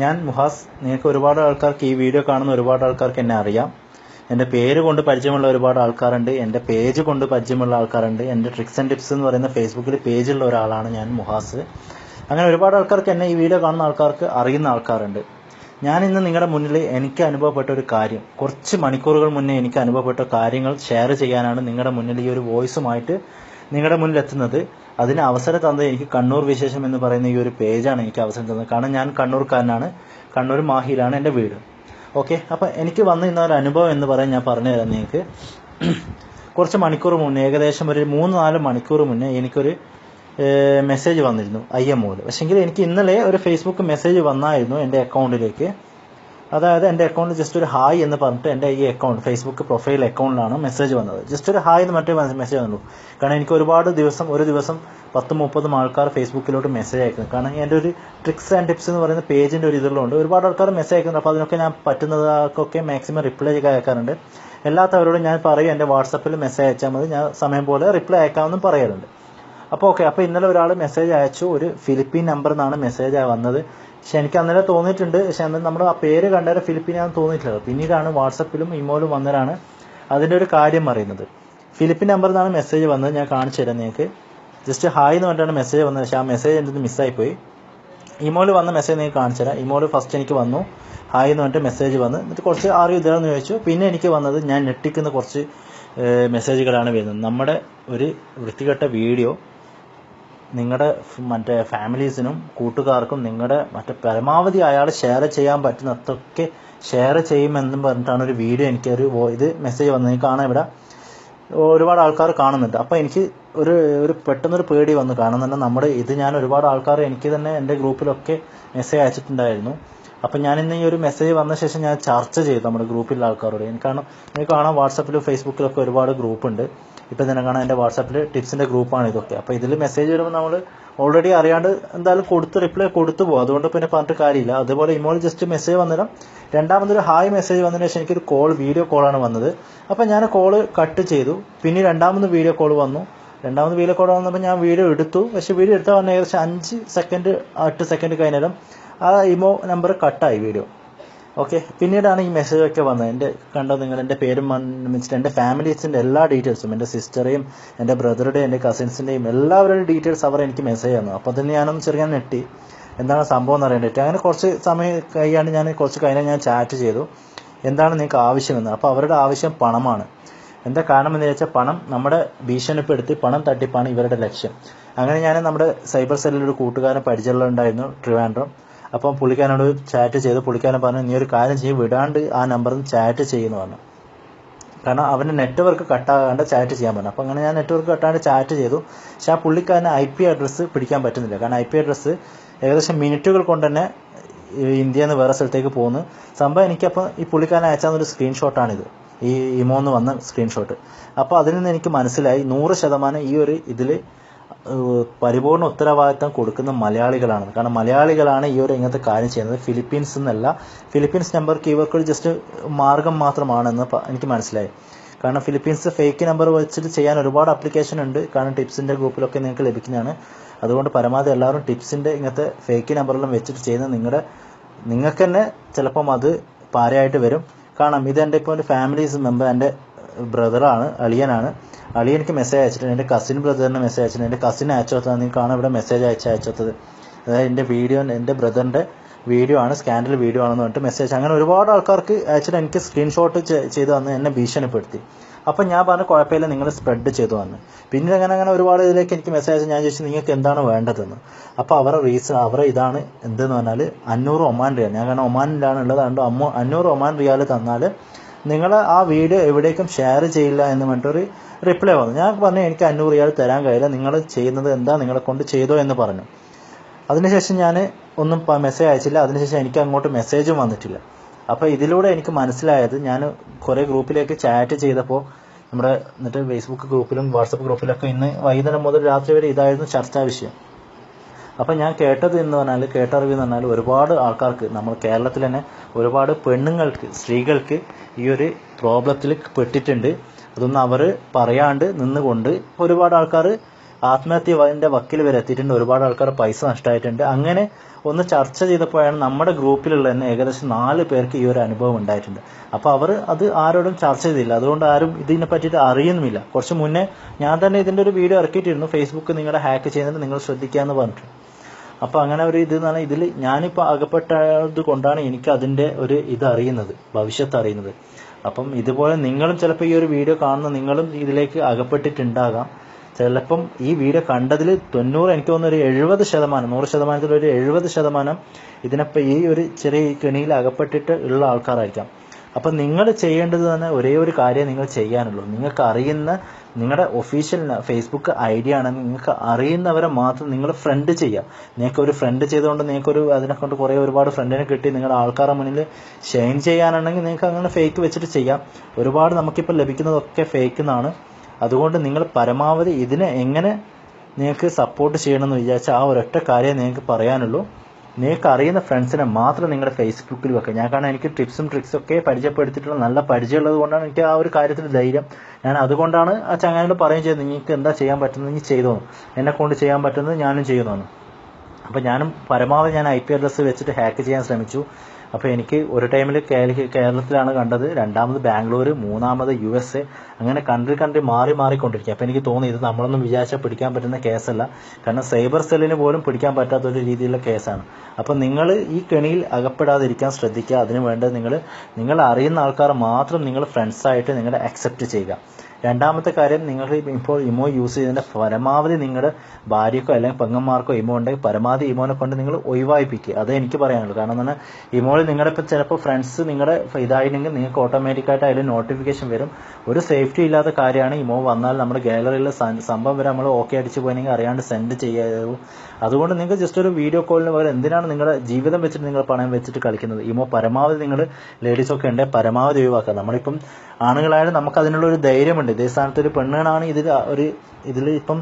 ഞാൻ മുഹാസ് നിങ്ങൾക്ക് ഒരുപാട് ആൾക്കാർക്ക് ഈ വീഡിയോ കാണുന്ന ഒരുപാട് ആൾക്കാർക്ക് എന്നെ അറിയാം. എന്റെ പേര് കൊണ്ട് പരിചയമുള്ള ഒരുപാട് ആൾക്കാരുണ്ട്. എന്റെ പേജ് കൊണ്ട് പരിചയമുള്ള ആൾക്കാരുണ്ട്. എന്റെ ട്രിക്സ് ആൻഡ് ടിപ്സ് എന്ന് പറയുന്ന ഫേസ്ബുക്കിൽ പേജുള്ള ഒരാളാണ് ഞാൻ മുഹാസ്. അങ്ങനെ ഒരുപാട് ആൾക്കാർക്ക് എന്നെ ഈ വീഡിയോ കാണുന്ന ആൾക്കാർക്ക് അറിയുന്ന ആൾക്കാരുണ്ട്. ഞാൻ ഇന്ന് നിങ്ങളുടെ മുന്നിൽ എനിക്ക് അനുഭവപ്പെട്ട ഒരു കാര്യം കുറച്ച് മണിക്കൂറുകൾ മുന്നേ എനിക്ക് അനുഭവപ്പെട്ട കാര്യങ്ങൾ ഷെയർ ചെയ്യാനാണ് നിങ്ങളുടെ മുന്നിൽ ഈ ഒരു വോയിസുമായിട്ട് നിങ്ങളുടെ മുന്നിൽ എത്തുന്നത് അതിന് അവസരം തന്നത് എനിക്ക് കണ്ണൂർ വിശേഷം എന്ന് പറയുന്ന ഈ ഒരു പേജാണ് എനിക്ക് അവസരം തന്നത്. കാരണം ഞാൻ കണ്ണൂർക്കാരനാണ്. കണ്ണൂർ മാഹിയിലാണ് എന്റെ വീട്. ഓക്കെ? അപ്പം എനിക്ക് വന്ന ഇന്ന ഒരു അനുഭവം എന്ന് പറയാൻ ഞാൻ പറഞ്ഞു തരാം നിങ്ങൾക്ക്. കുറച്ച് മണിക്കൂർ മുന്നേ ഏകദേശം ഒരു മൂന്ന് നാല് മണിക്കൂർ മുന്നേ എനിക്കൊരു മെസ്സേജ് വന്നിരുന്നു ഐ എം ഒയിൽ പക്ഷെങ്കിൽ എനിക്ക് ഇന്നലെ ഒരു ഫേസ്ബുക്ക് മെസ്സേജ് വന്നായിരുന്നു എന്റെ അക്കൗണ്ടിലേക്ക് അതായത് എന്റെ അക്കൗണ്ടിൽ ജസ്റ്റ് ഒരു ഹായ് എന്ന് പറഞ്ഞിട്ട് എന്റെ ഈ അക്കൗണ്ട് ഫേസ്ബുക്ക് പ്രൊഫൈൽ അക്കൗണ്ടിലാണ് മെസ്സേജ് വന്നത്. ജസ്റ്റ് ഒരു ഹായ് എന്ന് മറ്റേ മെസ്സേജ് വന്നു കാരണം എനിക്ക് ഒരുപാട് ദിവസം ഒരു ദിവസം പത്ത് മുപ്പതും ആൾക്കാർ ഫേസ്ബുക്കിലോട്ട് മെസ്സേജ് അയക്കുന്നു കാരണം എന്റെ ഒരു ട്രിക്സ് ആൻഡ് ടിപ്സ് എന്ന് പറയുന്ന പേജിന്റെ ഒരു ഇതിലുണ്ട് ഒരുപാട് ആൾക്കാർ മെസ്സേജ് അയക്കുന്നുണ്ട്. അപ്പോൾ അതിനൊക്കെ ഞാൻ പറ്റുന്നതൊക്കെ മാക്സിമം റിപ്ലൈ അയക്കാറുണ്ട്. എല്ലാത്തവരോടും ഞാൻ പറയും എന്റെ വാട്സപ്പിൽ മെസ്സേജ് അയച്ചാൽ മതി. ഞാൻ സമയം പോലെ റിപ്ലൈ അയക്കാമെന്നും പറയാറുണ്ട്. അപ്പോൾ ഓക്കെ അപ്പോൾ ഇന്നലെ ഒരാൾ മെസ്സേജ് അയച്ചു ഒരു ഫിലിപ്പീൻ നമ്പറിൽ നിന്നാണ് മെസ്സേജ് വന്നത്. പക്ഷെ എനിക്ക് അന്നേരം തോന്നിയിട്ടുണ്ട് പക്ഷെ അന്നേരം നമ്മൾ ആ പേര് കണ്ടേരം ഫിലിപ്പീനാണെന്ന് തോന്നിയിട്ടില്ല. പിന്നീടാണ് വാട്സപ്പിലും ഇമോയിലും വന്നതാണ് അതിന്റെ ഒരു കാര്യം അറിയുന്നത് ഫിലിപ്പിൻ നമ്പറിൽ നിന്നാണ് മെസ്സേജ് വന്നത് ഞാൻ കാണിച്ചു തരാം നിങ്ങൾക്ക്. ജസ്റ്റ് ഹായ് എന്ന് പറഞ്ഞിട്ടാണ് മെസ്സേജ് വന്നത് പക്ഷേ ആ മെസ്സേജ് എന്റെ മിസ്സായിപ്പോയി ഇമോയിൽ വന്ന മെസ്സേജ് നിങ്ങൾക്ക് കാണിച്ചു തരാം. ഇമോയിൽ ഫസ്റ്റ് എനിക്ക് വന്നു ഹായ് എന്ന് പറഞ്ഞിട്ട് മെസ്സേജ് വന്ന്. എന്നിട്ട് കുറച്ച് ആരും ഇതാണെന്ന് ചോദിച്ചു. പിന്നെ എനിക്ക് വന്നത് ഞാൻ ഞെട്ടിക്കുന്ന കുറച്ച് മെസ്സേജുകളാണ് വരുന്നത്. നമ്മുടെ ഒരു വൃത്തികെട്ട വീഡിയോ നിങ്ങളുടെ മറ്റേ ഫാമിലീസിനും കൂട്ടുകാർക്കും നിങ്ങളുടെ മറ്റേ പരമാവധി അയാൾ ഷെയർ ചെയ്യാൻ പറ്റുന്നതൊക്കെ ഷെയർ ചെയ്യുമെന്നും പറഞ്ഞിട്ടാണ് ഒരു വീഡിയോ എനിക്ക് ഒരു ഇത് മെസ്സേജ് വന്നത്. എനിക്ക് കാണാൻ ഇവിടെ ഒരുപാട് ആൾക്കാർ കാണുന്നുണ്ട്. അപ്പോൾ എനിക്ക് ഒരു ഒരു പെട്ടെന്നൊരു പേടി വന്നു. കാരണം തന്നെ നമ്മുടെ ഇത് ഞാൻ ഒരുപാട് ആൾക്കാർ എനിക്ക് തന്നെ എന്റെ ഗ്രൂപ്പിലൊക്കെ മെസ്സേജ് അയച്ചിട്ടുണ്ടായിരുന്നു. അപ്പം ഞാൻ ഇന്ന് ഈ ഒരു മെസ്സേജ് വന്ന ശേഷം ഞാൻ ചർച്ച ചെയ്തു നമ്മുടെ ഗ്രൂപ്പിലുള്ള ആൾക്കാരോട്. എനിക്ക് കാരണം എനിക്ക് കാണാം വാട്സപ്പിലും ഫേസ്ബുക്കിലൊക്കെ ഒരുപാട് ഗ്രൂപ്പുണ്ട് ഇപ്പം തന്നെ കാണാം എന്റെ വാട്സാപ്പിൽ ടിപ്സിന്റെ ഗ്രൂപ്പാണ് ഇതൊക്കെ. അപ്പോൾ ഇതിൽ മെസ്സേജ് വരുമ്പോൾ നമ്മൾ ഓൾറെഡി അറിയാണ്ട് എന്തായാലും കൊടുത്ത് റിപ്ലൈ കൊടുത്തു പോകും അതുകൊണ്ട് പിന്നെ പറഞ്ഞിട്ട് കാര്യമില്ല. അതുപോലെ ഇമോൾ ജസ്റ്റ് മെസ്സേജ് വന്നിടാം രണ്ടാമതൊരു ഹായ് മെസ്സേജ് വന്നതിന് ശേഷം എനിക്കൊരു കോൾ വീഡിയോ കോളാണ് വന്നത്. അപ്പോൾ ഞാൻ കോൾ കട്ട് ചെയ്തു. പിന്നെ രണ്ടാമത് വീഡിയോ കോൾ വന്നു. രണ്ടാമത് വീഡിയോ കോൾ വന്നപ്പോൾ ഞാൻ വീഡിയോ എടുത്തു. പക്ഷേ വീഡിയോ എടുത്താൽ വന്ന ഏകദേശം അഞ്ച് സെക്കൻഡ് എട്ട് സെക്കൻഡ് കഴിഞ്ഞേരം ആ ഇമോ നമ്പർ കട്ടായി വീഡിയോ ഓക്കെ പിന്നീടാണ് ഈ മെസ്സേജ് ഒക്കെ വന്നത്. എന്റെ കണ്ടോ നിങ്ങൾ എന്റെ പേരും വെച്ചിട്ട് എന്റെ ഫാമിലീസിന്റെ എല്ലാ ഡീറ്റെയിൽസും എന്റെ സിസ്റ്ററെയും എന്റെ ബ്രദറുടെയും എന്റെ കസിൻസിന്റെയും എല്ലാവരുടെയും ഡീറ്റെയിൽസ് അവർ എനിക്ക് മെസ്സേജ് തന്നു. അപ്പോൾ തന്നെ ഞാനൊന്ന് ചെറിയ നെട്ടി എന്താണ് സംഭവം എന്ന് അറിയാൻ അങ്ങനെ കുറച്ച് സമയം കഴിയാണ്ട് ഞാൻ കുറച്ച് കഴിഞ്ഞാൽ ഞാൻ ചാറ്റ് ചെയ്തു. എന്താണ് നിങ്ങൾക്ക് ആവശ്യമെന്ന്. അപ്പോൾ അവരുടെ ആവശ്യം പണമാണ്. എന്താ കാരണം എന്ന് ചോദിച്ചാൽ പണം നമ്മുടെ ഭീഷണിപ്പെടുത്തി പണം തട്ടിപ്പാണ് ഇവരുടെ ലക്ഷ്യം. അങ്ങനെ ഞാൻ നമ്മുടെ സൈബർ സെല്ലിൽ ഒരു കൂട്ടുകാരൻ പരിചയമുണ്ടായിരുന്നു ട്രിവാൻഡ്രം. അപ്പം പുള്ളിക്കാരനോട് ചാറ്റ് ചെയ്ത് പുള്ളിക്കാരൻ പറഞ്ഞു നീ ഒരു കാര്യം ചെയ്യും വിടാണ്ട് ആ നമ്പറിൽ ചാറ്റ് ചെയ്യുന്നു പറഞ്ഞു. കാരണം അവന്റെ നെറ്റ്വർക്ക് കട്ടാകാണ്ട് ചാറ്റ് ചെയ്യാൻ പറഞ്ഞു. അപ്പോൾ അങ്ങനെ ഞാൻ നെറ്റ്വർക്ക് കട്ടാണ്ട് ചാറ്റ് ചെയ്തു. പക്ഷേ ആ പുള്ളിക്കാരന് ഐ പി അഡ്രസ്സ് പിടിക്കാൻ പറ്റുന്നില്ല. കാരണം ഐ പി അഡ്രസ്സ് ഏകദേശം മിനിറ്റുകൾ കൊണ്ട് തന്നെ ഇന്ത്യയിൽ നിന്ന് വേറെ സ്ഥലത്തേക്ക് പോകുന്നു. സംഭവം എനിക്കപ്പോൾ ഈ പുള്ളിക്കാരൻ അയച്ചാൽ ഒരു സ്ക്രീൻഷോട്ടാണിത് ഈ ഇമോന്ന് വന്ന സ്ക്രീൻഷോട്ട് അപ്പോൾ അതിൽ നിന്ന് എനിക്ക് മനസ്സിലായി നൂറ് ശതമാനം ഈ ഒരു ഇതിൽ പരിപൂർണ ഉത്തരവാദിത്തം കൊടുക്കുന്ന മലയാളികളാണ്. കാരണം മലയാളികളാണ് ഈ ഒരു ഇങ്ങനത്തെ കാര്യം ചെയ്യുന്നത്. ഫിലിപ്പീൻസ് എന്നല്ല. ഫിലിപ്പീൻസ് നമ്പർക്ക് ഇവർക്ക് ജസ്റ്റ് മാർഗം മാത്രമാണെന്ന് എനിക്ക് മനസ്സിലായി. കാരണം ഫിലിപ്പീൻസ് ഫേക്ക് നമ്പർ വെച്ചിട്ട് ചെയ്യാൻ ഒരുപാട് ആപ്ലിക്കേഷൻ ഉണ്ട്. കാരണം ടിപ്സിന്റെ ഗ്രൂപ്പിലൊക്കെ നിങ്ങൾക്ക് ലഭിക്കുന്നതാണ്. അതുകൊണ്ട് പരമാവധി എല്ലാവരും ടിപ്സിന്റെ ഇങ്ങനത്തെ ഫേക്ക് നമ്പറെല്ലാം വെച്ചിട്ട് ചെയ്യുന്ന നിങ്ങളുടെ നിങ്ങൾക്ക് തന്നെ ചിലപ്പം അത് പാരയായിട്ട് വരും. കാരണം ഇത് എന്റെ ഇപ്പോൾ എന്റെ ഫാമിലീസ് മെമ്പർ എന്റെ ബ്രദറാണ് അളിയനാണ്. അളിയൻ എനിക്ക് മെസ്സേജ് അയച്ചിട്ടുണ്ട്. എന്റെ കസിൻ ബ്രദറിന് മെസ്സേജ് അയച്ചിട്ടുണ്ട്. എന്റെ കസിൻ അയച്ചോത്തത് നിങ്ങൾക്കാണ് കാണാം ഇവിടെ മെസ്സേജ് അയച്ച് അയച്ചോത്തത് അതായത് എന്റെ വീഡിയോ എന്റെ ബ്രദറിന്റെ വീഡിയോ ആണ്. സ്കാൻഡൽ വീഡിയോ ആണെന്ന് പറഞ്ഞിട്ട് മെസ്സേജ് അങ്ങനെ ഒരുപാട് ആൾക്കാർക്ക് അയച്ചിട്ട് എനിക്ക് സ്ക്രീൻഷോട്ട് ചെയ്ത് തന്ന് എന്നെ ഭീഷണിപ്പെടുത്തി. അപ്പം ഞാൻ പറഞ്ഞു കുഴപ്പമില്ല നിങ്ങൾ സ്പ്രെഡ് ചെയ്തു വന്ന് പിന്നീട് അങ്ങനെ അങ്ങനെ ഒരുപാട് ഇതിലേക്ക് എനിക്ക് മെസ്സേജ് ഞാൻ ചോദിച്ചു നിങ്ങൾക്ക് എന്താണ് വേണ്ടതെന്ന്? അപ്പോൾ അവരുടെ റീസൺ അവരെ ഇതാണ് എന്തെന്ന് പറഞ്ഞാൽ അഞ്ഞൂറ് ഒമാൻ റിയാൽ. ഞാൻ കാരണം ഒമാനിലാണ് ഉള്ളത്. അതുകൊണ്ട് അമ്മ അഞ്ഞൂറ് ഒമാൻ റിയാൽ തന്നാൽ നിങ്ങൾ ആ വീഡിയോ എവിടേക്കും ഷെയർ ചെയ്യില്ല എന്ന് പറഞ്ഞിട്ടൊരു റിപ്ലൈ വന്നു. ഞാൻ പറഞ്ഞു എനിക്ക് അഞ്ഞൂറ് റിയാൽ തരാൻ കഴിയില്ല. നിങ്ങൾ ചെയ്യുന്നത് എന്താ? നിങ്ങളെ കൊണ്ട് ചെയ്തോ? എന്ന് പറഞ്ഞു. അതിനുശേഷം ഞാൻ ഒന്നും മെസ്സേജ് അയച്ചില്ല. അതിനുശേഷം എനിക്ക് അങ്ങോട്ട് മെസ്സേജും വന്നിട്ടില്ല. അപ്പോൾ ഇതിലൂടെ എനിക്ക് മനസ്സിലായത് ഞാൻ കുറേ ഗ്രൂപ്പിലേക്ക് ചാറ്റ് ചെയ്തപ്പോൾ നമ്മുടെ എന്നിട്ട് ഫേസ്ബുക്ക് ഗ്രൂപ്പിലും വാട്സപ്പ് ഗ്രൂപ്പിലൊക്കെ ഇന്ന് വൈകുന്നേരം മുതൽ രാത്രി വരെ ഇതായിരുന്നു ചർച്ചാ വിഷയം. അപ്പം ഞാൻ കേട്ടത് എന്ന് പറഞ്ഞാൽ കേട്ടറിവ് എന്ന് പറഞ്ഞാൽ ഒരുപാട് ആൾക്കാർക്ക് നമ്മൾ കേരളത്തിൽ തന്നെ ഒരുപാട് പെണ്ണുങ്ങൾക്ക് സ്ത്രീകൾക്ക് ഈ ഒരു പ്രോബ്ലത്തിൽ പെട്ടിട്ടുണ്ട്. അതൊന്നും അവർ പറയാണ്ട് നിന്നുകൊണ്ട് ഒരുപാട് ആൾക്കാർ ആത്മഹത്യന്റെ വക്കിൽ വരെ എത്തിയിട്ടുണ്ട്. ഒരുപാട് ആൾക്കാർ പൈസ നഷ്ടമായിട്ടുണ്ട്. അങ്ങനെ ഒന്ന് ചർച്ച ചെയ്തപ്പോഴാണ് നമ്മുടെ ഗ്രൂപ്പിലുള്ള തന്നെ ഏകദേശം നാല് പേർക്ക് ഈ ഒരു അനുഭവം ഉണ്ടായിട്ടുണ്ട്. അപ്പോൾ അവർ അത് ആരോടും ചർച്ച ചെയ്തില്ല. അതുകൊണ്ട് ആരും ഇതിനെ പറ്റിയിട്ട് അറിയുന്നുമില്ല. കുറച്ച് മുന്നേ ഞാൻ തന്നെ ഇതിന്റെ ഒരു വീഡിയോ ഇറക്കിയിട്ടിരുന്നു. ഫേസ്ബുക്ക് നിങ്ങളുടെ ഹാക്ക് ചെയ്യുന്നത് നിങ്ങൾ ശ്രദ്ധിക്കാന്ന് പറഞ്ഞിട്ട്. അപ്പൊ അങ്ങനെ ഒരു ഇത് എന്ന് പറഞ്ഞാൽ ഇതിൽ ഞാനിപ്പോൾ അകപ്പെട്ടത് കൊണ്ടാണ് എനിക്ക് അതിന്റെ ഒരു ഇത് അറിയുന്നത് ഭവിഷ്യത്ത് അറിയുന്നത്. അപ്പം ഇതുപോലെ നിങ്ങളും ചിലപ്പോൾ ഈ ഒരു വീഡിയോ കാണുന്ന നിങ്ങളും ഇതിലേക്ക് അകപ്പെട്ടിട്ടുണ്ടാകാം. ചിലപ്പം ഈ വീഡിയോ കണ്ടതിൽ തൊണ്ണൂറ് എനിക്ക് തോന്നുന്നു ഒരു എഴുപത് ശതമാനം നൂറ് ശതമാനത്തിൽ ഒരു എഴുപത് ശതമാനം ഇതിനപ്പം ഈ ഒരു ചെറിയ കെണിയിൽ അകപ്പെട്ടിട്ട് ഉള്ള ആൾക്കാരായിരിക്കാം. അപ്പം നിങ്ങൾ ചെയ്യേണ്ടത് തന്നെ ഒരേ ഒരു കാര്യം നിങ്ങൾ ചെയ്യാനുള്ളൂ. നിങ്ങൾക്ക് അറിയുന്ന നിങ്ങളുടെ ഒഫീഷ്യൽ ഫേസ്ബുക്ക് ഐ ഡി ആണെങ്കിൽ നിങ്ങൾക്ക് അറിയുന്നവരെ മാത്രം നിങ്ങൾ ഫ്രണ്ട് ചെയ്യുക. നിങ്ങൾക്ക് ഒരു ഫ്രണ്ട് ചെയ്തുകൊണ്ട് നിങ്ങൾക്കൊരു അതിനെ കൊണ്ട് കുറേ ഒരുപാട് ഫ്രണ്ടിനെ കിട്ടി നിങ്ങളുടെ ആൾക്കാരുടെ മുന്നിൽ ഷെയിൻ ചെയ്യാനാണെങ്കിൽ നിങ്ങൾക്ക് അങ്ങനെ ഫേക്ക് വെച്ചിട്ട് ചെയ്യാം. ഒരുപാട് നമുക്കിപ്പോൾ ലഭിക്കുന്നതൊക്കെ ഫേക്ക് എന്നാണ് അതുകൊണ്ട് നിങ്ങൾ പരമാവധി ഇതിനെ എങ്ങനെ നിങ്ങൾക്ക് സപ്പോർട്ട് ചെയ്യണമെന്ന് വിചാരിച്ചാൽ ആ ഒരൊറ്റ കാര്യം നിങ്ങൾക്ക് പറയാനുള്ളൂ. നിങ്ങൾക്ക് അറിയുന്ന ഫ്രണ്ട്സിനെ മാത്രം നിങ്ങളുടെ ഫേസ്ബുക്കിൽ വെക്കുക ഞാൻ കാരണം എനിക്ക് ടിപ്സും ട്രിക്സും ഒക്കെ പരിചയപ്പെടുത്തിയിട്ടുള്ള നല്ല പരിചയമുള്ളത് കൊണ്ടാണ് എനിക്ക് ആ ഒരു കാര്യത്തിൽ ധൈര്യം. ഞാൻ അതുകൊണ്ടാണ് ആ ചങ്ങാനോട് പറയുകയും ചെയ്തത് നിങ്ങൾക്ക് എന്താ ചെയ്യാൻ പറ്റുന്നത്? നീ ചെയ്തോന്നു എന്നെ കൊണ്ട് ചെയ്യാൻ പറ്റുന്നത് ഞാനും ചെയ്യുന്നതാണ് അപ്പോൾ ഞാനും പരമാവധി ഞാൻ ഐ പി അഡ്രസ്സ് വെച്ചിട്ട് ഹാക്ക് ചെയ്യാൻ ശ്രമിച്ചു. അപ്പോൾ എനിക്ക് ഒരു ടൈമിൽ കേരളത്തിലാണ് കണ്ടത്. രണ്ടാമത് ബാംഗ്ലൂർ മൂന്നാമത് യു എസ് എ. അങ്ങനെ കൺട്രി കൺട്രി മാറി മാറിക്കൊണ്ടിരിക്കുക. അപ്പോൾ എനിക്ക് തോന്നി ഇത് നമ്മളൊന്നും വിചാരിച്ചാൽ പിടിക്കാൻ പറ്റുന്ന കേസല്ല. കാരണം സൈബർ സെല്ലിന് പോലും പിടിക്കാൻ പറ്റാത്ത ഒരു രീതിയിലുള്ള കേസാണ്. അപ്പോൾ നിങ്ങൾ ഈ കെണിയിൽ അകപ്പെടാതിരിക്കാൻ ശ്രദ്ധിക്കുക. അതിനു വേണ്ടത് നിങ്ങൾ നിങ്ങൾ അറിയുന്ന ആൾക്കാർ മാത്രം നിങ്ങൾ ഫ്രണ്ട്സായിട്ട് നിങ്ങളെ അക്സെപ്റ്റ് ചെയ്യുക. രണ്ടാമത്തെ കാര്യം നിങ്ങൾ ഇപ്പോൾ ഇമോ യൂസ് ചെയ്തതിന്റെ പരമാവധി നിങ്ങളുടെ ഭാര്യക്കോ അല്ലെങ്കിൽ പെങ്ങന്മാർക്കോ ഇമോ ഉണ്ടെങ്കിൽ പരമാവധി ഇമോനെ കൊണ്ട് നിങ്ങൾ ഒഴിവായിപ്പിക്കുക. അത് എനിക്ക് പറയാനുള്ളൂ. കാരണം പറഞ്ഞാൽ ഇമോയിൽ നിങ്ങളുടെ ഇപ്പോൾ ചിലപ്പോൾ ഫ്രണ്ട്സ് നിങ്ങളുടെ ഇതായില്ലെങ്കിൽ നിങ്ങൾക്ക് ഓട്ടോമാറ്റിക്കായിട്ട് അതിൽ നോട്ടിഫിക്കേഷൻ വരും. ഒരു സേഫ്റ്റി ഇല്ലാത്ത കാര്യമാണ് ഇമോ വന്നാൽ നമ്മുടെ ഗാലറിയിൽ സംഭവം വരെ നമ്മൾ ഓക്കെ അടിച്ചു പോയെങ്കിൽ അറിയാണ്ട് സെൻഡ് ചെയ്യാതെ അതുകൊണ്ട് നിങ്ങൾക്ക് ജസ്റ്റ് ഒരു വീഡിയോ കോളിന് പകരം എന്തിനാണ് നിങ്ങളുടെ ജീവിതം വെച്ചിട്ട് നിങ്ങൾ പണയം വെച്ചിട്ട് കളിക്കുന്നത്? ഇമോ പരമാവധി നിങ്ങൾ ലേഡീസ് ഒക്കെ ഉണ്ടെങ്കിൽ പരമാവധി ഒഴിവാക്കുക. നമ്മളിപ്പം ആണുങ്ങളായാലും നമുക്ക് അതിനുള്ള ഒരു ധൈര്യമുണ്ട്. ഇതേ സ്ഥാനത്ത് ഒരു പെണ്ണാണ് ഇതിൽ ഒരു ഇതിൽ ഇപ്പം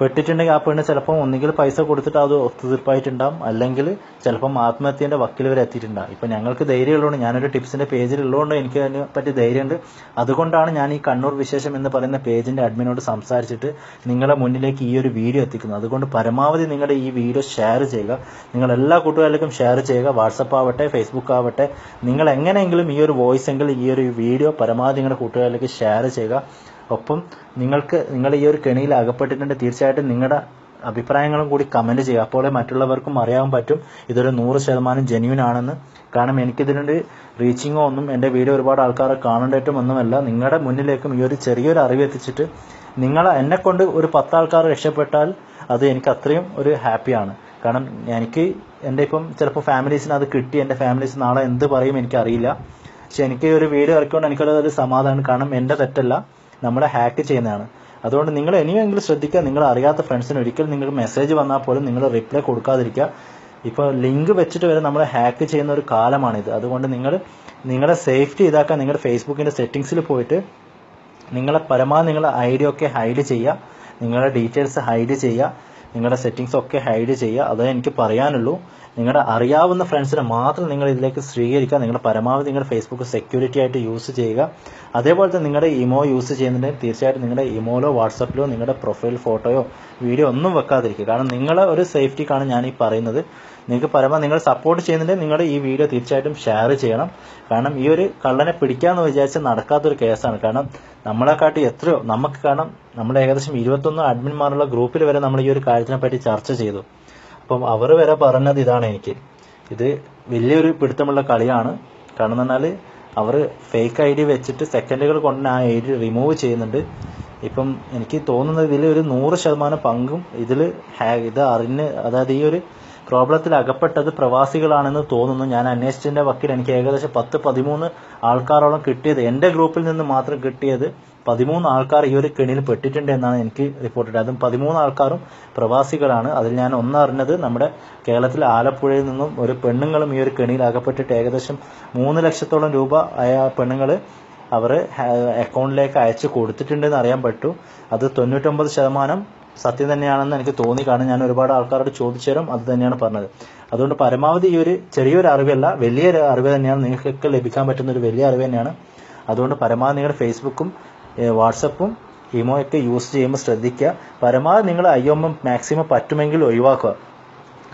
പെട്ടിട്ടുണ്ടെങ്കിൽ ആ പെണ്ണ് ചിലപ്പം ഒന്നുകിൽ പൈസ കൊടുത്തിട്ട് അത് ഒത്തുതീർപ്പായിട്ടുണ്ടാവും. അല്ലെങ്കിൽ ചിലപ്പം ആത്മഹത്യന്റെ വക്കിൽ വരെ എത്തിയിട്ടുണ്ടാവും. ഇപ്പം ഞങ്ങൾക്ക് ധൈര്യമുള്ളതുകൊണ്ട് ഞാനൊരു ടിപ്സിന്റെ പേജിൽ ഉള്ളതുകൊണ്ട് എനിക്ക് അതിനെ പറ്റി ധൈര്യമുണ്ട്. അതുകൊണ്ടാണ് ഞാൻ ഈ കണ്ണൂർ വിശേഷം എന്ന് പറയുന്ന പേജിന്റെ അഡ്മിനോട് സംസാരിച്ചിട്ട് നിങ്ങളുടെ മുന്നിലേക്ക് ഈ ഒരു വീഡിയോ എത്തിക്കുന്നത്. അതുകൊണ്ട് പരമാവധി നിങ്ങളുടെ ഈ വീഡിയോ ഷെയർ ചെയ്യുക. നിങ്ങൾ എല്ലാ കൂട്ടുകാരിലേക്കും ഷെയർ ചെയ്യുക. വാട്സപ്പ് ആവട്ടെ ഫേസ്ബുക്ക് ആവട്ടെ. നിങ്ങൾ എങ്ങനെയെങ്കിലും ഈ ഒരു വോയിസ് എങ്കിൽ ഈ ഒരു വീഡിയോ പരമാവധി നിങ്ങളുടെ കൂട്ടുകാരിലേക്ക് ഷെയർ ചെയ്യുക. ഒപ്പം നിങ്ങൾക്ക് നിങ്ങൾ ഈ ഒരു കെണിയിൽ അകപ്പെട്ടിട്ടുണ്ട് തീർച്ചയായിട്ടും നിങ്ങളുടെ അഭിപ്രായങ്ങളും കൂടി കമന്റ് ചെയ്യുക. അപ്പോൾ മറ്റുള്ളവർക്കും അറിയാൻ പറ്റും ഇതൊരു നൂറ് ശതമാനം ജെന്യൂൻ ആണെന്ന്. കാരണം എനിക്കിതിനൊരു റീച്ചിങ്ങോ ഒന്നും എന്റെ വീഡിയോ ഒരുപാട് ആൾക്കാരെ കാണേണ്ടതായിട്ടും ഒന്നുമല്ല. നിങ്ങളുടെ മുന്നിലേക്കും ഈ ഒരു ചെറിയൊരു അറിവ് എത്തിച്ചിട്ട് നിങ്ങൾ എന്നെ കൊണ്ട് ഒരു പത്ത് ആൾക്കാർ രക്ഷപ്പെട്ടാൽ അത് എനിക്ക് അത്രയും ഒരു ഹാപ്പിയാണ് കാരണം എനിക്ക് എന്റെ ഇപ്പം ചിലപ്പോൾ ഫാമിലീസിന് അത് കിട്ടി എന്റെ ഫാമിലീസ് നാളെ എന്ത് പറയും എനിക്കറിയില്ല. പക്ഷെ എനിക്ക് ഒരു വീഡിയോ ഇറക്കിക്കൊണ്ട് എനിക്കൊരു സമാധാനം. കാരണം എന്റെ തെറ്റല്ല. നമ്മളെ ഹാക്ക് ചെയ്യുന്നതാണ്. അതുകൊണ്ട് നിങ്ങൾ ഇനിയെങ്കിലും ശ്രദ്ധിക്കുക. നിങ്ങൾ അറിയാത്ത ഫ്രണ്ട്സിന് ഒരിക്കൽ നിങ്ങൾ മെസ്സേജ് വന്നാൽ പോലും നിങ്ങൾ റിപ്ലൈ കൊടുക്കാതിരിക്കുക. ഇപ്പോൾ ലിങ്ക് വെച്ചിട്ട് വരെ നമ്മളെ ഹാക്ക് ചെയ്യുന്ന ഒരു കാലമാണിത്. അതുകൊണ്ട് നിങ്ങൾ നിങ്ങളുടെ സേഫ്റ്റി ഇതാക്കാൻ നിങ്ങളുടെ ഫേസ്ബുക്കിന്റെ സെറ്റിംഗ്സിൽ പോയിട്ട് നിങ്ങളെ പരമാവധി നിങ്ങളുടെ ഐ ഡി ഒക്കെ ഹൈഡ് ചെയ്യുക. നിങ്ങളുടെ ഡീറ്റെയിൽസ് ഹൈഡ് ചെയ്യുക. നിങ്ങളുടെ സെറ്റിങ്സ് ഒക്കെ ഹൈഡ് ചെയ്യുക. അതേ എനിക്ക് പറയാനുള്ളൂ. നിങ്ങളുടെ അറിയാവുന്ന ഫ്രണ്ട്സിനെ മാത്രം നിങ്ങൾ ഇതിലേക്ക് സ്വീകരിക്കുക. നിങ്ങൾ പരമാവധി നിങ്ങളുടെ ഫേസ്ബുക്ക് സെക്യൂരിറ്റി ആയിട്ട് യൂസ് ചെയ്യുക. അതേപോലെ തന്നെ നിങ്ങളുടെ ഇമോ യൂസ് ചെയ്യുന്നുണ്ടെങ്കിൽ തീർച്ചയായിട്ടും നിങ്ങളുടെ ഇമോയിലോ വാട്സപ്പിലോ നിങ്ങളുടെ പ്രൊഫൈൽ ഫോട്ടോയോ വീഡിയോ ഒന്നും വെക്കാതിരിക്കുക. കാരണം നിങ്ങളെ ഒരു സേഫ്റ്റിക്കാണ് ഞാൻ ഈ പറയുന്നത്. നിങ്ങൾക്ക് പരമാവധി നിങ്ങൾ സപ്പോർട്ട് ചെയ്യുന്നുണ്ടെങ്കിൽ നിങ്ങളുടെ ഈ വീഡിയോ തീർച്ചയായിട്ടും ഷെയർ ചെയ്യണം. കാരണം ഈ ഒരു കള്ളനെ പിടിക്കാമെന്ന് വിചാരിച്ച് നടക്കാത്തൊരു കേസാണ് കാരണം നമ്മളെക്കാട്ടി എത്രയോ നമുക്ക് കാരണം നമ്മൾ ഏകദേശം ഇരുപത്തൊന്ന് അഡ്മിന്മാരുള്ള ഗ്രൂപ്പിൽ വരെ നമ്മൾ ഈ ഒരു കാര്യത്തിനെ പറ്റി ചർച്ച ചെയ്തു. അപ്പം അവർ വരെ പറഞ്ഞത് ഇതാണ് എനിക്ക്. ഇത് വലിയൊരു പിടുത്തമുള്ള കളിയാണ്. കാരണം എന്ന് പറഞ്ഞാൽ അവർ ഫേക്ക് ഐ ഡി വെച്ചിട്ട് സെക്കൻഡുകൾ കൊണ്ട് ആ ഐ ഡി റിമൂവ് ചെയ്യുന്നുണ്ട്. ഇപ്പം എനിക്ക് തോന്നുന്നത് ഇതിൽ ഒരു നൂറ് ശതമാനം പങ്കും ഇതിൽ ഇത് അറിഞ്ഞ് അതായത് ഈ ഒരു പ്രോബ്ലത്തിൽ അകപ്പെട്ടത് പ്രവാസികളാണെന്ന് തോന്നുന്നു. ഞാൻ അന്വേഷിച്ചതിന്റെ വക്കിൽ എനിക്ക് ഏകദേശം പത്ത് പതിമൂന്ന് ആൾക്കാരോളം കിട്ടിയത്. എന്റെ ഗ്രൂപ്പിൽ നിന്ന് മാത്രം കിട്ടിയത് പതിമൂന്ന് ആൾക്കാർ ഈ ഒരു കെണിയിൽ പെട്ടിട്ടുണ്ട് എന്നാണ് എനിക്ക് റിപ്പോർട്ട് ചെയ്തത് അതും പതിമൂന്ന് ആൾക്കാരും പ്രവാസികളാണ്. അതിൽ ഞാൻ ഒന്നറിഞ്ഞത് നമ്മുടെ കേരളത്തിലെ ആലപ്പുഴയിൽ നിന്നും ഒരു പെണ്ണുങ്ങളും ഈ ഒരു കെണിയിൽ അകപ്പെട്ടിട്ട് ഏകദേശം മൂന്ന് ലക്ഷത്തോളം രൂപ ആയ പെണ്ണുങ്ങൾ അവർ അക്കൗണ്ടിലേക്ക് അയച്ചു കൊടുത്തിട്ടുണ്ടെന്ന് അറിയാൻ പറ്റൂ. അത് തൊണ്ണൂറ്റൊമ്പത് ശതമാനം സത്യം തന്നെയാണെന്ന് എനിക്ക് തോന്നി കാരണം ഞാൻ ഒരുപാട് ആൾക്കാരോട് ചോദിച്ചേരും അത് തന്നെയാണ് പറഞ്ഞത്. അതുകൊണ്ട് പരമാവധി ഈ ഒരു ചെറിയൊരു അറിവല്ല വലിയൊരു അറിവ് തന്നെയാണ് നിങ്ങൾക്കൊക്കെ ലഭിക്കാൻ പറ്റുന്ന ഒരു വലിയ അറിവ് തന്നെയാണ്. അതുകൊണ്ട് പരമാവധി നിങ്ങളുടെ ഫേസ്ബുക്കും വാട്സപ്പും ഇമോ ഒക്കെ യൂസ് ചെയ്യുമ്പോൾ ശ്രദ്ധിക്കുക. പരമാവധി നിങ്ങൾ ഐ എം മാക്സിമം പറ്റുമെങ്കിൽ ഒഴിവാക്കുക.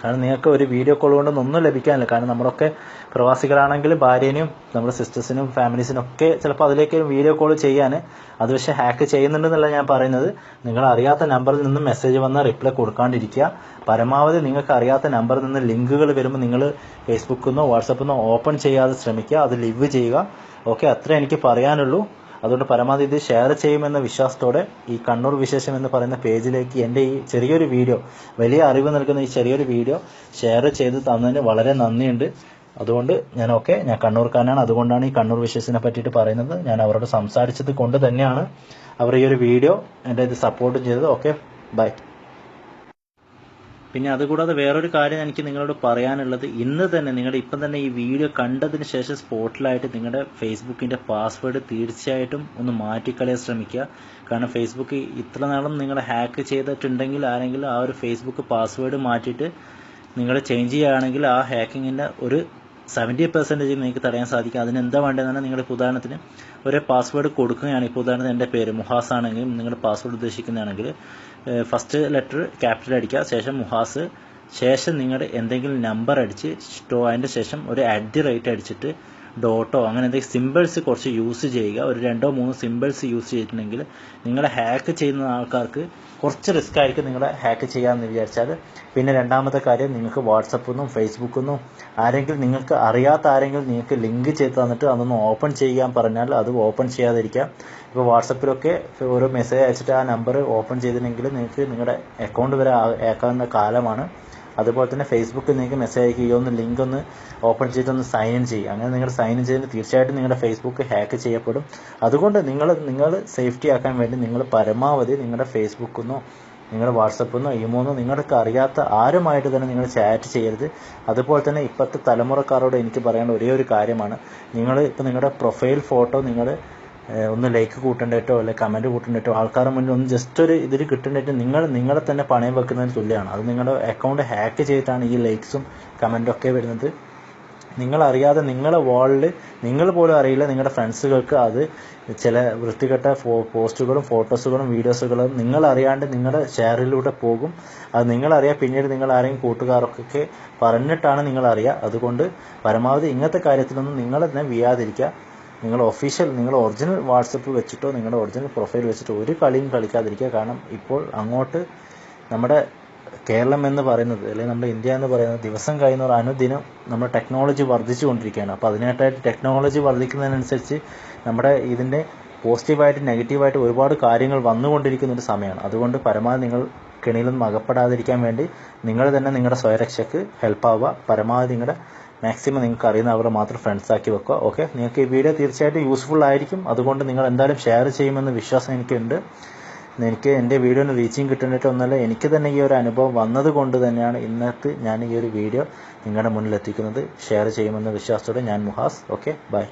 കാരണം നിങ്ങൾക്ക് ഒരു വീഡിയോ കോൾ കൊണ്ടൊന്നും ഒന്നും ലഭിക്കാനില്ല. കാരണം നമ്മളൊക്കെ പ്രവാസികളാണെങ്കിൽ ഭാര്യനും നമ്മുടെ സിസ്റ്റേഴ്സിനും ഫാമിലീസിനും ഒക്കെ ചിലപ്പോൾ അതിലേക്ക് വീഡിയോ കോൾ ചെയ്യാൻ അത് പക്ഷേ ഹാക്ക് ചെയ്യുന്നുണ്ടെന്നല്ല ഞാൻ പറയുന്നത്. നിങ്ങൾ അറിയാത്ത നമ്പറിൽ നിന്ന് മെസ്സേജ് വന്ന റിപ്ലൈ കൊടുക്കാണ്ടിരിക്കുക. പരമാവധി നിങ്ങൾക്ക് അറിയാത്ത നമ്പറിൽ നിന്ന് ലിങ്കുകൾ വരുമ്പോൾ നിങ്ങൾ ഫേസ്ബുക്കിൽ നിന്നോ വാട്സപ്പിൽ നിന്നോ ഓപ്പൺ ചെയ്യാതെ ശ്രമിക്കുക. അത് ലിവ് ചെയ്യുക. ഓക്കെ അത്രേ എനിക്ക് പറയാനുള്ളൂ. അതുകൊണ്ട് പരമാവധി ഇത് ഷെയർ ചെയ്യുമെന്ന വിശ്വാസത്തോടെ ഈ കണ്ണൂർ വിശേഷം എന്ന് പറയുന്ന പേജിലേക്ക് എന്റെ ഈ ചെറിയൊരു വീഡിയോ വലിയ അറിവ് നൽകുന്ന ഈ ചെറിയൊരു വീഡിയോ ഷെയർ ചെയ്ത് തന്നതിന് വളരെ നന്ദിയുണ്ട്. അതുകൊണ്ട് ഞാൻ ഓക്കെ ഞാൻ കണ്ണൂർക്കാരനാണ്. അതുകൊണ്ടാണ് ഈ കണ്ണൂർ വിശേഷത്തിനെ പറ്റിയിട്ട് പറയുന്നത്. ഞാൻ അവരോട് സംസാരിച്ചത് കൊണ്ട് തന്നെയാണ് അവർ ഈ ഒരു വീഡിയോ എന്റെ ഇത് സപ്പോർട്ട് ചെയ്തത്. ഓക്കെ ബൈ പിന്നെ അതുകൂടാതെ വേറൊരു കാര്യം എനിക്ക് നിങ്ങളോട് പറയാനുള്ളത്. ഇന്ന് തന്നെ നിങ്ങളുടെ ഇപ്പം തന്നെ ഈ വീഡിയോ കണ്ടതിന് ശേഷം സ്പോട്ടിലായിട്ട് നിങ്ങളുടെ ഫേസ്ബുക്കിന്റെ പാസ്വേഡ് തീർച്ചയായിട്ടും ഒന്ന് മാറ്റിക്കളയാൻ ശ്രമിക്കുക. കാരണം ഫേസ്ബുക്ക് ഇത്ര നാളും നിങ്ങൾ ഹാക്ക് ചെയ്തിട്ടുണ്ടെങ്കിൽ ആരെങ്കിലും ആ ഒരു ഫേസ്ബുക്ക് പാസ്വേഡ് മാറ്റിയിട്ട് നിങ്ങൾ ചേഞ്ച് ചെയ്യുകയാണെങ്കിൽ ആ ഹാക്കിങ്ങിന്റെ ഒരു സെവന്റി പെർസെന്റേജ് നിങ്ങൾക്ക് തടയാൻ സാധിക്കും. അതിന് എന്താ വേണ്ടതെന്ന് നിങ്ങൾ ഇപ്പോൾ ഉദാഹരണത്തിന് ഒരു പാസ്വേഡ് കൊടുക്കുകയാണ്. ഇപ്പോൾ ഉദാഹരണത്തിന് എന്റെ പേര് മുഹാസ് ആണെങ്കിൽ നിങ്ങൾ പാസ്വേഡ് ഉദ്ദേശിക്കുന്നതാണെങ്കിൽ ഫസ്റ്റ് ലെറ്റർ ക്യാപിറ്റൽ അടിക്കുക ശേഷം മുഹാസ് ശേഷം നിങ്ങളുടെ എന്തെങ്കിലും നമ്പർ അടിച്ച് സ്റ്റോ അതിന്റെ ശേഷം ഒരു അറ്റ് ദി റേറ്റ് അടിച്ചിട്ട് ഡോട്ടോ അങ്ങനെ എന്തെങ്കിലും സിമ്പിൾസ് കുറച്ച് യൂസ് ചെയ്യുക. ഒരു രണ്ടോ മൂന്നോ സിമ്പിൾസ് യൂസ് ചെയ്തിട്ടുണ്ടെങ്കിൽ നിങ്ങളെ ഹാക്ക് ചെയ്യുന്ന ആൾക്കാർക്ക് കുറച്ച് റിസ്ക് ആയിരിക്കും നിങ്ങളെ ഹാക്ക് ചെയ്യാമെന്ന് വിചാരിച്ചാൽ. പിന്നെ രണ്ടാമത്തെ കാര്യം നിങ്ങൾക്ക് വാട്സപ്പിൽ നിന്നും ഫേസ്ബുക്കിൽ നിന്നും ആരെങ്കിലും നിങ്ങൾക്ക് അറിയാത്ത ആരെങ്കിലും നിങ്ങൾക്ക് ലിങ്ക് ചെയ്ത് തന്നിട്ട് അതൊന്ന് ഓപ്പൺ ചെയ്യാൻ പറഞ്ഞാൽ അത് ഓപ്പൺ ചെയ്യാതിരിക്കാം. ഇപ്പോൾ വാട്സപ്പിലൊക്കെ ഓരോ മെസ്സേജ് അയച്ചിട്ട് ആ നമ്പർ ഓപ്പൺ ചെയ്തിട്ടുണ്ടെങ്കിൽ നിങ്ങൾക്ക് നിങ്ങളുടെ അക്കൗണ്ട് വരെ ആക്കാവുന്ന കാലമാണ്. അതുപോലെ തന്നെ ഫേസ്ബുക്കിൽ നിങ്ങൾക്ക് മെസ്സേജ് അയക്കുക ഒന്ന് ലിങ്ക് ഒന്ന് ഓപ്പൺ ചെയ്തിട്ട് ഒന്ന് സൈൻ ഇൻ ചെയ്യുക. അങ്ങനെ നിങ്ങൾ സൈൻ ഇൻ ചെയ്തിട്ട് തീർച്ചയായിട്ടും നിങ്ങളുടെ ഫേസ്ബുക്ക് ഹാക്ക് ചെയ്യപ്പെടും. അതുകൊണ്ട് നിങ്ങൾ നിങ്ങൾ സേഫ്റ്റി ആക്കാൻ വേണ്ടി നിങ്ങൾ പരമാവധി നിങ്ങളുടെ ഫേസ്ബുക്കിൽ നിങ്ങളുടെ വാട്സപ്പിൽ നിന്നോ ഇമോന്നോ നിങ്ങൾക്ക് അറിയാത്ത ആരുമായിട്ട് തന്നെ നിങ്ങൾ ചാറ്റ് ചെയ്യരുത്. അതുപോലെ തന്നെ ഇപ്പോഴത്തെ തലമുറക്കാരോട് എനിക്ക് പറയാനുള്ള ഒരേ ഒരു കാര്യമാണ്. നിങ്ങൾ ഇപ്പോൾ നിങ്ങളുടെ പ്രൊഫൈൽ ഫോട്ടോ നിങ്ങൾ ഒന്ന് ലൈക്ക് കൂട്ടേണ്ടിട്ടോ അല്ലെങ്കിൽ കമന്റ് കൂട്ടേണ്ടിട്ടോ ആൾക്കാരുടെ മുന്നിൽ ഒന്ന് ജസ്റ്റ് ഒരു ഇതിൽ കിട്ടേണ്ടിട്ട് നിങ്ങൾ നിങ്ങളെ തന്നെ പണയം വെക്കുന്നതിന് തുല്യമാണ്. അത് നിങ്ങളുടെ അക്കൗണ്ട് ഹാക്ക് ചെയ്തിട്ടാണ് ഈ ലൈക്സും കമന്റും ഒക്കെ വരുന്നത്. നിങ്ങളറിയാതെ നിങ്ങളെ വാളിൽ നിങ്ങൾ പോലും അറിയില്ല നിങ്ങളുടെ ഫ്രണ്ട്സുകൾക്ക് അത് ചില വൃത്തികെട്ട ഫോ പോസ്റ്റുകളും ഫോട്ടോസുകളും വീഡിയോസുകളും നിങ്ങൾ അറിയാണ്ട് നിങ്ങളുടെ ഷെയറിലൂടെ പോകും. അത് നിങ്ങളറിയാം പിന്നീട് നിങ്ങൾ ആരെയും കൂട്ടുകാർക്കൊക്കെ പറഞ്ഞിട്ടാണ് നിങ്ങൾ അറിയുക അതുകൊണ്ട് പരമാവധി ഇങ്ങനത്തെ കാര്യത്തിലൊന്നും നിങ്ങൾ തന്നെ വീയാതിരിക്കുക. നിങ്ങൾ ഒഫീഷ്യൽ നിങ്ങൾ ഒറിജിനൽ വാട്സപ്പ് വെച്ചിട്ടോ നിങ്ങളുടെ ഒറിജിനൽ പ്രൊഫൈൽ വെച്ചിട്ടോ ഒരു കളിയും കളിക്കാതിരിക്കുക. കാരണം ഇപ്പോൾ അങ്ങോട്ട് നമ്മുടെ കേരളം എന്ന് പറയുന്നത് അല്ലെങ്കിൽ നമ്മുടെ ഇന്ത്യ എന്ന് പറയുന്നത് ദിവസം കഴിയുന്ന ഒരു അനുദിനം നമ്മുടെ ടെക്നോളജി വർദ്ധിച്ചു കൊണ്ടിരിക്കുകയാണ് അപ്പോൾ അതിനായിട്ടായിട്ട് ടെക്നോളജി വർദ്ധിക്കുന്നതിനനുസരിച്ച് നമ്മുടെ ഇതിന്റെ പോസിറ്റീവായിട്ട് നെഗറ്റീവായിട്ട് ഒരുപാട് കാര്യങ്ങൾ വന്നുകൊണ്ടിരിക്കുന്ന ഒരു സമയമാണ്. അതുകൊണ്ട് പരമാവധി നിങ്ങൾ കെണിയിലൊന്നും അകപ്പെടാതിരിക്കാൻ വേണ്ടി നിങ്ങൾ തന്നെ നിങ്ങളുടെ സ്വയരക്ഷയ്ക്ക് ഹെൽപ്പ് ആവുക. പരമാവധി നിങ്ങളുടെ മാക്സിമം നിങ്ങൾക്ക് അറിയുന്നവരെ മാത്രം ഫ്രണ്ട്സ് ആക്കി വെക്കുക ഓക്കെ നിങ്ങൾക്ക് ഈ വീഡിയോ തീർച്ചയായിട്ടും യൂസ്ഫുൾ ആയിരിക്കും. അതുകൊണ്ട് നിങ്ങൾ എന്തായാലും ഷെയർ ചെയ്യുമെന്ന് വിശ്വാസം എനിക്കുണ്ട്. എനിക്ക് എന്റെ വീഡിയോന് റീച്ചിങ് കിട്ടുന്നിട്ട് ഒന്നല്ല എനിക്ക് തന്നെ ഈ ഒരു അനുഭവം വന്നത് കൊണ്ട് തന്നെയാണ് ഇന്നത്തെ ഞാൻ ഈ ഒരു വീഡിയോ നിങ്ങളുടെ മുന്നിൽ എത്തിക്കുന്നത്. ഷെയർ ചെയ്യുമെന്ന വിശ്വാസത്തോടെ ഞാൻ മുഹാസ് ഓക്കെ ബൈ